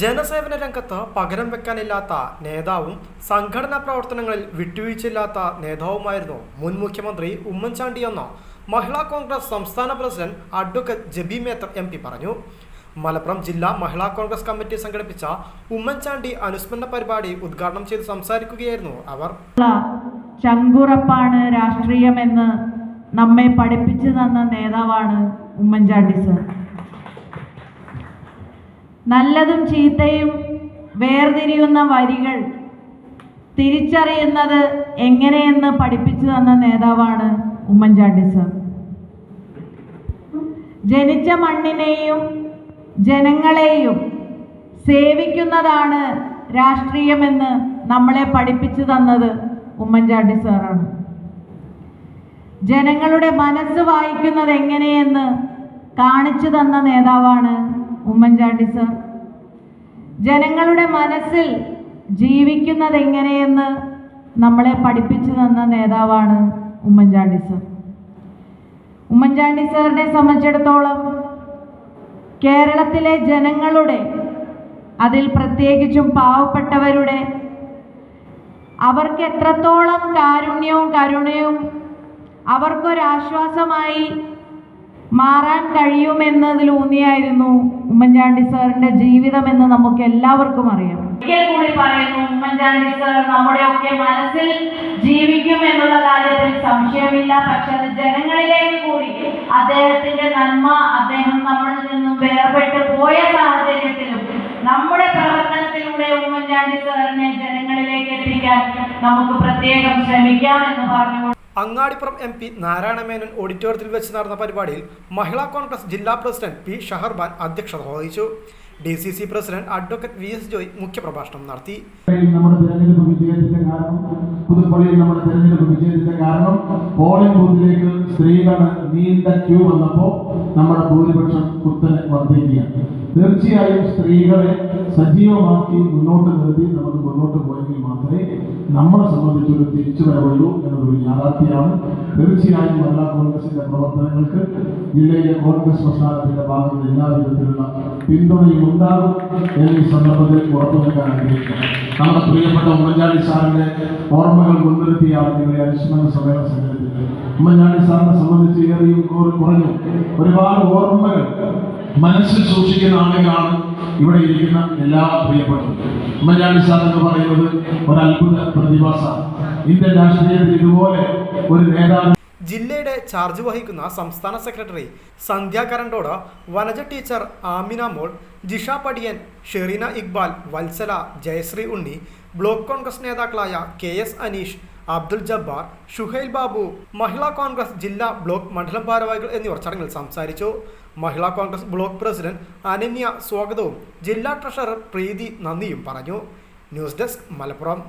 ജനസേവന രംഗത്ത് പകരം വെക്കാനില്ലാത്ത നേതാവും സംഘടനാ പ്രവർത്തനങ്ങളിൽ വിട്ടുവീഴ്ചയില്ലാത്ത നേതാവുമായിരുന്നു മുൻ മുഖ്യമന്ത്രി ഉമ്മൻചാണ്ടി എന്ന് മഹിളാ കോൺഗ്രസ് സംസ്ഥാന president advocate Jebi Mather M P പറഞ്ഞു. മലപ്പുറം ജില്ലാ മഹിളാ കോൺഗ്രസ് കമ്മിറ്റി സംഘടിപ്പിച്ച ഉമ്മൻചാണ്ടി അനുസ്മരണ പരിപാടി ഉദ്ഘാടനം ചെയ്ത് സംസാരിക്കുകയായിരുന്നു അവർ. ചങ്കുറപ്പാണ് രാഷ്ട്രീയമെന്ന് നമ്മെ പഠിപ്പിച്ചു തന്ന നേതാവാണ് ഉമ്മൻചാണ്ടി സർ. നല്ലതും ചീത്തയും വേർതിരിയുന്ന വരികൾ തിരിച്ചറിയുന്നത് എങ്ങനെയെന്ന് പഠിപ്പിച്ചു തന്ന നേതാവാണ് ഉമ്മൻചാണ്ടി സർ. ജനിച്ച മണ്ണിനെയും ജനങ്ങളെയും സേവിക്കുന്നതാണ് രാഷ്ട്രീയമെന്ന് നമ്മളെ പഠിപ്പിച്ചു തന്നത് ഉമ്മൻചാണ്ടി സാറാണ്. ജനങ്ങളുടെ മനസ്സ് വായിക്കുന്നത് എങ്ങനെയെന്ന് കാണിച്ചു തന്ന നേതാവാണ് ഉമ്മൻചാണ്ടി സർ ജനങ്ങളുടെ മനസ്സിൽ ജീവിക്കുന്നത് എങ്ങനെയെന്ന് നമ്മളെ പഠിപ്പിച്ചു തന്ന നേതാവാണ് ഉമ്മൻചാണ്ടി സർ. ഉമ്മൻചാണ്ടി സാറിനെ സംബന്ധിച്ചിടത്തോളം കേരളത്തിലെ ജനങ്ങളുടെ അതിൽ പ്രത്യേകിച്ചും പാവപ്പെട്ടവരുടെ അവർക്ക് എത്രത്തോളം കാരുണ്യവും കരുണയും അവർക്കൊരാശ്വാസമായി മാറാൻ കഴിയുമെന്നതിലൂന്നിയായിരുന്നു ഉമ്മൻചാണ്ടി സാറിന്റെ ജീവിതം എന്ന് നമുക്ക് എല്ലാവർക്കും അറിയാം. ഒരിക്കൽ കൂടി പറയുന്നു ഉമ്മൻചാണ്ടി സാർ നമ്മുടെയൊക്കെ മനസ്സിൽ ജീവിക്കും എന്നുള്ള കാര്യത്തിൽ സംശയമില്ല. പക്ഷെ അത് ജനങ്ങളിലേക്ക് കൂടി അദ്ദേഹത്തിന്റെ നന്മ അദ്ദേഹം നമ്മളിൽ നിന്നും വേർപെട്ട് പോയ സാഹചര്യത്തിലും നമ്മുടെ പ്രവർത്തനത്തിലൂടെ ഉമ്മൻചാണ്ടി സാറിനെ ജനങ്ങളിലേക്ക് എത്തിക്കാൻ നമുക്ക് പ്രത്യേകം ശ്രമിക്കാം എന്ന് പറഞ്ഞു അങ്ങാടിപ്പുറം എം പി നാരായണമേനോൻ ഓഡിറ്റോറിയത്തിൽ വെച്ച് നടന്ന പരിപാടിയിൽ മഹിളാ കോൺഗ്രസ് ജില്ലാ പ്രസിഡന്റ് പി ഷഹർബാൻ അധ്യക്ഷത വഹിച്ചു. D C C president advocate V S Joy മുഖ്യപ്രഭാഷണം നടത്തി. നമ്മുടെ തെരഞ്ഞെടുപ്പ് വിജയത്തിന്റെ കാരണം പുതുപ്പള്ളിയിൽ നമ്മുടെ തെരഞ്ഞെടുപ്പ് വിജയത്തിന്റെ കാരണം പോളിംഗ് ബൂത്തിലേക്ക് സ്ത്രീകളുടെ നീണ്ട ക്യൂ വന്നപ്പോൾ നമ്മുടെ ഭൂരിപക്ഷം കുത്തനെ വർദ്ധിക്കുകയാണ് തീർച്ചയായും സ്ത്രീകളെ സജീവമാക്കി മുന്നോട്ട് നിർത്തി നമുക്ക് മുന്നോട്ട് പോയെങ്കിൽ മാത്രമേ നമ്മളെ സംബന്ധിച്ചൊരു തിരിച്ചുവരവുള്ളൂ എന്നതൊരു യാഥാർത്ഥ്യമാണ്. തീർച്ചയായും എല്ലാ കോൺഗ്രസിന്റെ പ്രവർത്തനങ്ങൾക്ക് ജില്ലയിലെ കോൺഗ്രസ് പ്രസ്ഥാനത്തിന്റെ ഭാഗത്ത് എല്ലാ വിധത്തിലുള്ള പിന്തുണയും ഉണ്ടാകും എന്ന ഈ സന്ദർഭത്തിൽ ഉറപ്പു നൽകാൻ ആഗ്രഹിക്കുന്നു. നമ്മുടെ പ്രിയപ്പെട്ട ഉമ്മൻചാണ്ടി സാറിന്റെ ഓർമ്മകൾ മുൻനിർത്തിയാണ് നിങ്ങളെ അനുസ്മരണ സമ്മേളനം സംഘടിപ്പിച്ചത് ഉമ്മൻചാണ്ടി സാറിനെ സംബന്ധിച്ച് ഏറെയും കുറഞ്ഞു. ഒരുപാട് ഓർമ്മകൾ മനസ്സിൽ സൂക്ഷിക്കുന്ന ആളുകളാണ് ഇവിടെ ഇരിക്കുന്ന എല്ലാ പ്രിയപ്പെട്ടവരും. ഉമ്മൻചാണ്ടി സാർ എന്ന് പറയുന്നത് ഒരു അത്ഭുത പ്രതിഭാസമാണ്. ഇന്ത്യൻ രാഷ്ട്രീയത്തിൽ ഇതുപോലെ ഒരു നേതാവ് ജില്ലയുടെ ചാർജ് വഹിക്കുന്ന സംസ്ഥാന secretary Sandhya Karandode Vanaja teacher Amina Mol Jisha Padiyan Sherina Iqbal Vatsala Jayashree Unni block Congress നേതാക്കളായ കെ എസ് അനീഷ് അബ്ദുൽ ജബ്ബാർ ഷുഹൈൽ ബാബു മഹിളാ കോൺഗ്രസ് ജില്ലാ ബ്ലോക്ക് മണ്ഡലം ഭാരവാഹികൾ എന്നിവർ ചടങ്ങിൽ സംസാരിച്ചു. മഹിളാ കോൺഗ്രസ് ബ്ലോക്ക് പ്രസിഡന്റ് അനന്യ സ്വാഗതവും ജില്ലാ ട്രഷറർ പ്രീതി നന്ദിയും പറഞ്ഞു. News desk Malappuram.